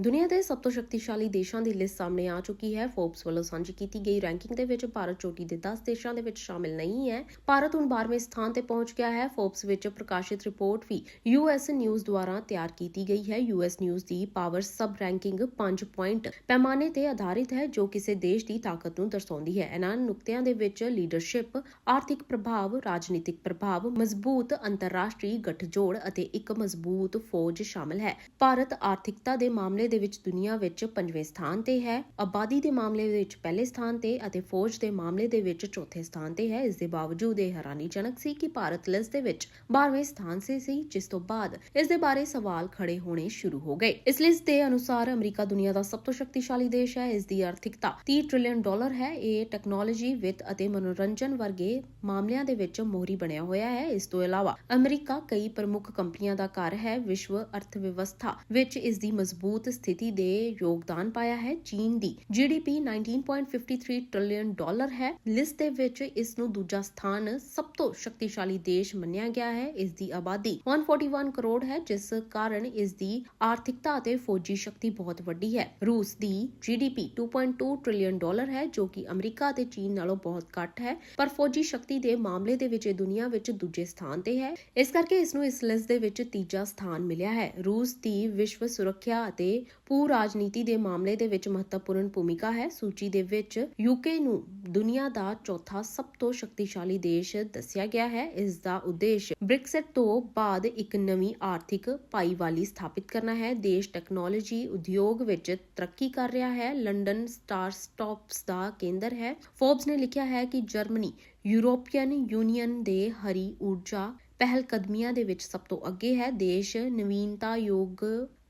ਦੁਨੀਆ ਦੇ ਸਭ ਤੋਂ ਸ਼ਕਤੀਸ਼ਾਲੀ ਦੇਸ਼ਾਂ ਦੀ ਲਿਸਟ ਸਾਹਮਣੇ ਆ ਚੁੱਕੀ ਹੈ। ਫੋਰਬਸ ਵੱਲੋਂ ਸਾਂਝੀ ਕੀਤੀ ਗਈ ਰੈਂਕਿੰਗ ਦੇ ਵਿੱਚ ਭਾਰਤ ਚੋਟੀ ਦੇ 10 ਦੇਸ਼ਾਂ ਦੇ ਵਿੱਚ ਸ਼ਾਮਿਲ ਨਹੀਂ ਹੈ। ਭਾਰਤ ਹੁਣ 12ਵੇਂ ਸਥਾਨ ਤੇ ਪਹੁੰਚ ਗਿਆ ਹੈ। ਫੋਰਬਸ ਵਿੱਚ ਪ੍ਰਕਾਸ਼ਿਤ ਰਿਪੋਰਟ ਵੀ ਯੂਐਸ ਨਿਊਜ਼ ਦੁਆਰਾ ਤਿਆਰ ਕੀਤੀ ਗਈ ਹੈ। ਯੂਐਸ ਨਿਊਜ਼ ਦੀ ਪਾਵਰ ਸਬ ਰੈਂਕਿੰਗ 5 ਪੁਆਇੰਟ ਪੈਮਾਨੇ ਤੇ ਆਧਾਰਿਤ ਹੈ, ਜੋ ਕਿਸੇ ਦੇਸ਼ ਦੀ ਤਾਕਤ ਨੂੰ ਦਰਸਾਉਂਦੀ ਹੈ। ਇਹਨਾਂ ਨੁਕਤਿਆਂ ਦੇ ਵਿੱਚ ਲੀਡਰਸ਼ਿਪ, ਆਰਥਿਕ ਪ੍ਰਭਾਵ, ਰਾਜਨੀਤਿਕ ਪ੍ਰਭਾਵ, ਮਜ਼ਬੂਤ ਅੰਤਰਰਾਸ਼ਟਰੀ ਗੱਠਜੋੜ ਅਤੇ ਇੱਕ ਮਜ਼ਬੂਤ ਫੌਜ ਸ਼ਾਮਲ ਹੈ। ਭਾਰਤ ਆਰਥਿਕਤਾ ਦੇ ਮਾਮਲੇ ਦੇ ਵਿੱਚ ਦੁਨੀਆ ਵਿੱਚ ਪੰਜਵੇਂ ਸਥਾਨ ਤੇ ਹੈ। ਆਬਾਦੀ ਦੇ ਮਾਮਲੇ ਵਿੱਚ ਪਹਿਲੇ ਸਥਾਨ ਤੇ ਅਤੇ ਫੌਜ ਦੇ ਮਾਮਲੇ ਦੇ ਵਿੱਚ ਚੌਥੇ ਸਥਾਨ ਤੇ ਹੈ। ਇਸ ਦੇ ਬਾਵਜੂਦ ਇਹ ਹੈਰਾਨੀਜਨਕ ਸੀ ਕਿ ਭਾਰਤ ਲਿਸਟ ਦੇ ਵਿੱਚ 12ਵੇਂ ਸਥਾਨ ਤੇ ਸੀ, ਜਿਸ ਤੋਂ ਬਾਅਦ ਇਸ ਦੇ ਬਾਰੇ ਸਵਾਲ ਖੜੇ ਹੋਣੇ ਸ਼ੁਰੂ ਹੋ ਗਏ। ਇਸ ਲਿਸਟ ਦੇ ਅਨੁਸਾਰ ਅਮਰੀਕਾ ਦੁਨੀਆ ਦਾ ਸਭ ਤੋਂ ਸ਼ਕਤੀਸ਼ਾਲੀ ਦੇਸ਼ ਹੈ। ਇਸ ਦੀ ਆਰਥਿਕਤਾ 30 ਟ੍ਰਿਲੀਅਨ ਡਾਲਰ ਹੈ। ਇਹ ਟੈਕਨੋਲੋਜੀ, ਵਿੱਤ ਅਤੇ ਮਨੋਰੰਜਨ ਵਰਗੇ ਮਾਮਲਿਆਂ ਦੇ ਵਿੱਚ ਮੋਹਰੀ ਬਣਿਆ ਹੋਇਆ ਹੈ। ਇਸ ਤੋਂ ਇਲਾਵਾ ਅਮਰੀਕਾ ਕਈ ਪ੍ਰਮੁੱਖ ਕੰਪਨੀਆਂ ਦਾ ਘਰ ਹੈ। ਵਿਸ਼ਵ ਅਰਥ ਵਿਵਸਥਾ ਵਿੱਚ ਇਸ ਦੀ ਮਜ਼ਬੂਤ ਸਥਿਤੀ ਦੇ ਯੋਗਦਾਨ ਪਾਇਆ ਹੈ ਚੀਨ ਦੀ ਜੀਡੀਪੀ 19.53 ਟ੍ਰਿਲੀਅਨ ਡਾਲਰ ਹੈ। ਲਿਸਟ ਦੇ ਵਿੱਚ ਇਸ ਨੂੰ ਦੂਜਾ ਸਥਾਨ ਸਭ ਤੋਂ ਸ਼ਕਤੀਸ਼ਾਲੀ ਦੇਸ਼ ਮੰਨਿਆ ਗਿਆ ਹੈ, ਇਸ ਦੀ ਆਬਾਦੀ 141 ਕਰੋੜ ਹੈ, ਜਿਸ ਕਾਰਨ ਇਸ ਦੀ ਆਰਥਿਕਤਾ ਅਤੇ ਫੌਜੀ ਸ਼ਕਤੀ ਬਹੁਤ ਵੱਡੀ ਹੈ। ਰੂਸ ਦੀ ਜੀਡੀਪੀ 2.2 ਟ੍ਰਿਲੀਅਨ ਡਾਲਰ ਹੈ, ਜੋ ਕਿ ਅਮਰੀਕਾ ਅਤੇ ਚੀਨ ਨਾਲੋਂ ਬਹੁਤ ਘੱਟ ਹੈ, ਪਰ ਫੌਜੀ ਸ਼ਕਤੀ ਦੇ ਮਾਮਲੇ ਦੇ ਵਿੱਚ ਇਹ ਦੁਨੀਆ ਵਿੱਚ ਦੂਜੇ ਸਥਾਨ ਤੇ ਹੈ। ਇਸ ਕਰਕੇ ਇਸ ਨੂੰ ਇਸ ਲਿਸਟ ਦੇ ਵਿੱਚ ਤੀਜਾ ਸਥਾਨ ਮਿਲਿਆ ਹੈ। ਰੂਸ ਦੀ ਵਿਸ਼ਵ ਸੁਰੱਖਿਆ ਅਤੇ ਭੂ ਰਾਜਨੀਤੀ ਦੇ ਮਾਮਲੇ ਦੇ ਵਿੱਚ ਮਹੱਤਵਪੂਰਨ ਭੂਮਿਕਾ ਹੈ। ਸੂਚੀ ਦੇ ਵਿੱਚ ਯੂਕੇ ਨੂੰ ਦੁਨੀਆ ਦਾ ਚੌਥਾ ਸਭ ਤੋਂ ਸ਼ਕਤੀਸ਼ਾਲੀ ਦੇਸ਼ ਦੱਸਿਆ ਗਿਆ ਹੈ। ਇਸ ਦਾ ਉਦੇਸ਼ ਬ੍ਰਿਕਸਟ ਤੋਂ ਬਾਅਦ ਇੱਕ ਨਵੀਂ ਆਰਥਿਕ ਭਾਈਵਾਲੀ ਸਥਾਪਿਤ ਕਰਨਾ ਹੈ। ਦੇਸ਼ ਟੈਕਨੋਲੋਜੀ ਉਦਯੋਗ ਵਿੱਚ ਤਰੱਕੀ ਕਰ ਰਿਹਾ ਹੈ। ਲੰਡਨ ਸਟਾਰ ਸਟਾਪਸ ਦਾ ਕੇਂਦਰ ਹੈ। ਫੋਰਬਸ ਨੇ ਲਿਖਿਆ ਹੈ ਕਿ ਜਰਮਨੀ, ਯੂਰੋਪੀਅਨ ਯੂਨੀਅਨ ਦੇ ਹਰੀ ਊਰਜਾ ਪਹਿਲ ਕਦਮੀਆਂ ਦੇ ਵਿੱਚ ਸਭ ਤੋਂ ਅੱਗੇ ਹੈ। ਦੇਸ਼ ਨਵੀਨਤਾ ਯੋਗ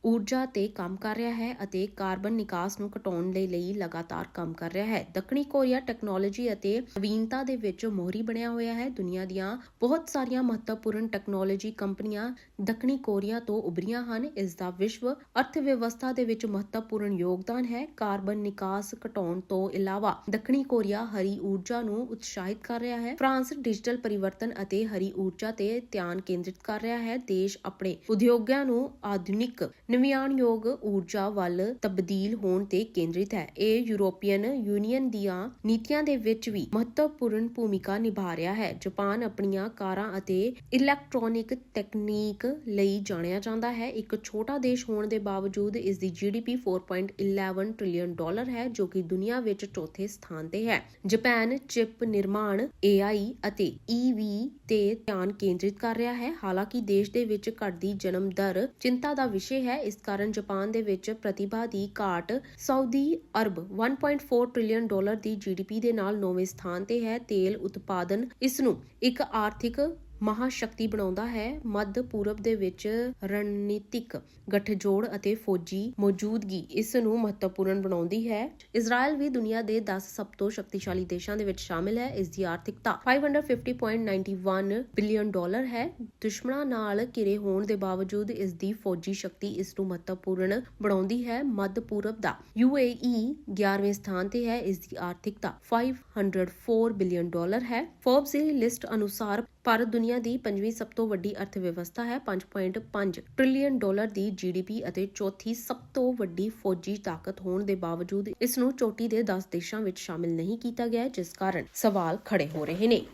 ਊਰਜਾ ਤੇ ਕੰਮ ਕਰ ਰਿਹਾ ਹੈ ਅਤੇ ਕਾਰਬਨ ਨਿਕਾਸ ਨੂੰ ਘਟਾਉਣ ਦੇ ਲਈ ਲਗਾਤਾਰ ਕੰਮ ਕਰ ਰਿਹਾ ਹੈ। ਦੱਖਣੀ ਕੋਰੀਆ ਟੈਕਨੋਲੋਜੀ ਅਤੇ ਨਵੀਨਤਾ ਦੇ ਵਿੱਚ ਮੋਹਰੀ ਬਣਿਆ ਹੋਇਆ ਹੈ। ਦੁਨੀਆ ਦੀਆਂ ਬਹੁਤ ਸਾਰੀਆਂ ਮਹੱਤਵਪੂਰਨ ਟੈਕਨੋਲੋਜੀ ਕੰਪਨੀਆਂ ਦੱਖਣੀ ਕੋਰੀਆ ਤੋਂ ਉਭਰੀਆਂ ਹਨ। ਇਸ ਦਾ ਵਿਸ਼ਵ ਅਰਥ ਵਿਵਸਥਾ ਦੇ ਵਿੱਚ ਮਹੱਤਵਪੂਰਨ ਯੋਗਦਾਨ ਹੈ। ਕਾਰਬਨ ਨਿਕਾਸ ਘਟਾਉਣ ਤੋਂ ਇਲਾਵਾ ਦੱਖਣੀ ਕੋਰੀਆ ਹਰੀ ਊਰਜਾ ਨੂੰ ਉਤਸ਼ਾਹਿਤ ਕਰ ਰਿਹਾ ਹੈ। ਫਰਾਂਸ ਡਿਜੀਟਲ ਪਰਿਵਰਤਨ ਅਤੇ ਹਰੀ ਊਰਜਾ ਤੇ ਧਿਆਨ ਕੇਂਦਰਿਤ ਕਰ ਰਿਹਾ ਹੈ। ਦੇਸ਼ ਆਪਣੇ ਉਦਯੋਗਾਂ ਨੂੰ ਆਧੁਨਿਕ ਨਵਿਆਣਯੋਗ ਊਰਜਾ ਵੱਲ ਤਬਦੀਲ ਹੋਣ ਤੇ ਕੇਂਦਰਿਤ ਹੈ। ਇਹ ਯੂਰੋਪੀਅਨ ਯੂਨੀਅਨ ਦੀਆਂ ਨੀਤੀਆਂ ਦੇ ਵਿੱਚ ਵੀ ਮਹੱਤਵਪੂਰਨ ਭੂਮਿਕਾ ਨਿਭਾ ਰਿਹਾ ਹੈ। ਜਾਪਾਨ ਆਪਣੀਆਂ ਕਾਰਾਂ ਅਤੇ ਇਲੈਕਟ੍ਰੋਨਿਕ ਤਕਨੀਕ ਲਈ ਜਾਣਿਆ ਜਾਂਦਾ ਹੈ। ਇੱਕ ਛੋਟਾ ਦੇਸ਼ ਹੋਣ ਦੇ ਬਾਵਜੂਦ ਇਸ ਦੀ ਜੀਡੀਪੀ 4.11 ਟ੍ਰਿਲੀਅਨ ਡਾਲਰ ਹੈ, ਜੋ ਕਿ ਦੁਨੀਆ ਵਿੱਚ ਚੌਥੇ ਸਥਾਨ ਤੇ ਹੈ। ਜਾਪਾਨ ਚਿਪ ਨਿਰਮਾਣ AI ਅਤੇ EV ਤੇ ਧਿਆਨ ਕੇਂਦਰਿਤ ਕਰ ਰਿਹਾ ਹੈ। ਹਾਲਾਂਕਿ ਦੇਸ਼ ਦੇ ਵਿੱਚ ਘਟਦੀ ਜਨਮ ਦਰ ਚਿੰਤਾ ਦਾ ਵਿਸ਼ੇ ਹੈ ਇਸ ਕਾਰਨ ਜਾਪਾਨ ਦੇ ਵਿੱਚ ਪ੍ਰਤਿਭਾ ਦੀ ਘਾਟ ਸਾਊਦੀ ਅਰਬ 1.4 ਟ੍ਰਿਲੀਅਨ ਡਾਲਰ ਦੀ ਜੀਡੀਪੀ ਦੇ ਨਾਲ ਨੌਵੇਂ ਸਥਾਨ ਤੇ ਹੈ। ਤੇਲ ਉਤਪਾਦਨ, ਇਸ ਨੂੰ ਇੱਕ ਆਰਥਿਕ ਮਹਾਸ਼ਕਤੀ ਬਣਾਉਂਦਾ ਹੈ। ਮੱਧ ਪੂਰਬ ਦੇ ਵਿੱਚ ਰਣਨੀਤਿਕ ਗਠਜੋੜ ਅਤੇ ਫੌਜੀ ਮੌਜੂਦਗੀ ਇਸ ਨੂੰ ਮਹੱਤਵਪੂਰਨ ਬਣਾਉਂਦੀ ਹੈ। ਇਜ਼ਰਾਈਲ ਵੀ ਦੁਨੀਆ ਦੇ 10 ਸਭ ਤੋਂ ਸ਼ਕਤੀਸ਼ਾਲੀ ਦੇਸ਼ਾਂ ਦੇ ਵਿੱਚ ਸ਼ਾਮਿਲ ਹੈ। ਇਸ ਦੀ ਆਰਥਿਕਤਾ 550.91 ਬਿਲੀਅਨ ਡਾਲਰ ਹੈ। ਦੁਸ਼ਮਣਾਂ ਨਾਲ ਘਿਰੇ ਹੋਣ ਦੇ ਬਾਵਜੂਦ ਇਸ ਦੀ ਫੌਜੀ ਸ਼ਕਤੀ ਇਸ ਨੂੰ ਮਹੱਤਵਪੂਰਨ ਬਣਾਉਂਦੀ ਹੈ। ਮੱਧ ਪੂਰਬ ਦਾ UAE 11ਵੇਂ ਸਥਾਨ ਤੇ ਹੈ। ਇਸ ਦੀ ਆਰਥਿਕਤਾ 504 ਬਿਲੀਅਨ ਡਾਲਰ ਹੈ। ਫੋਰਬਸ ਦੀ ਲਿਸਟ ਅਨੁਸਾਰ ਭਾਰਤ ਦੁਨੀਆ ਦੀ ਪੰਜਵੀਂ ਸਭ ਤੋਂ ਵੱਡੀ ਅਰਥ ਵਿਵਸਥਾ ਹੈ 5.5 ਟ੍ਰਿਲੀਅਨ ਡਾਲਰ ਦੀ ਜੀਡੀਪੀ ਅਤੇ ਚੌਥੀ ਸਭ ਤੋਂ ਵੱਡੀ ਫੌਜੀ ਤਾਕਤ ਹੋਣ ਦੇ ਬਾਵਜੂਦ ਇਸ ਨੂੰ ਚੋਟੀ ਦੇ 10 ਦੇਸ਼ਾਂ ਵਿੱਚ ਸ਼ਾਮਿਲ ਨਹੀਂ ਕੀਤਾ ਗਿਆ ਜਿਸ ਕਾਰਨ ਸਵਾਲ ਖੜੇ ਹੋ ਰਹੇ ਨੇ।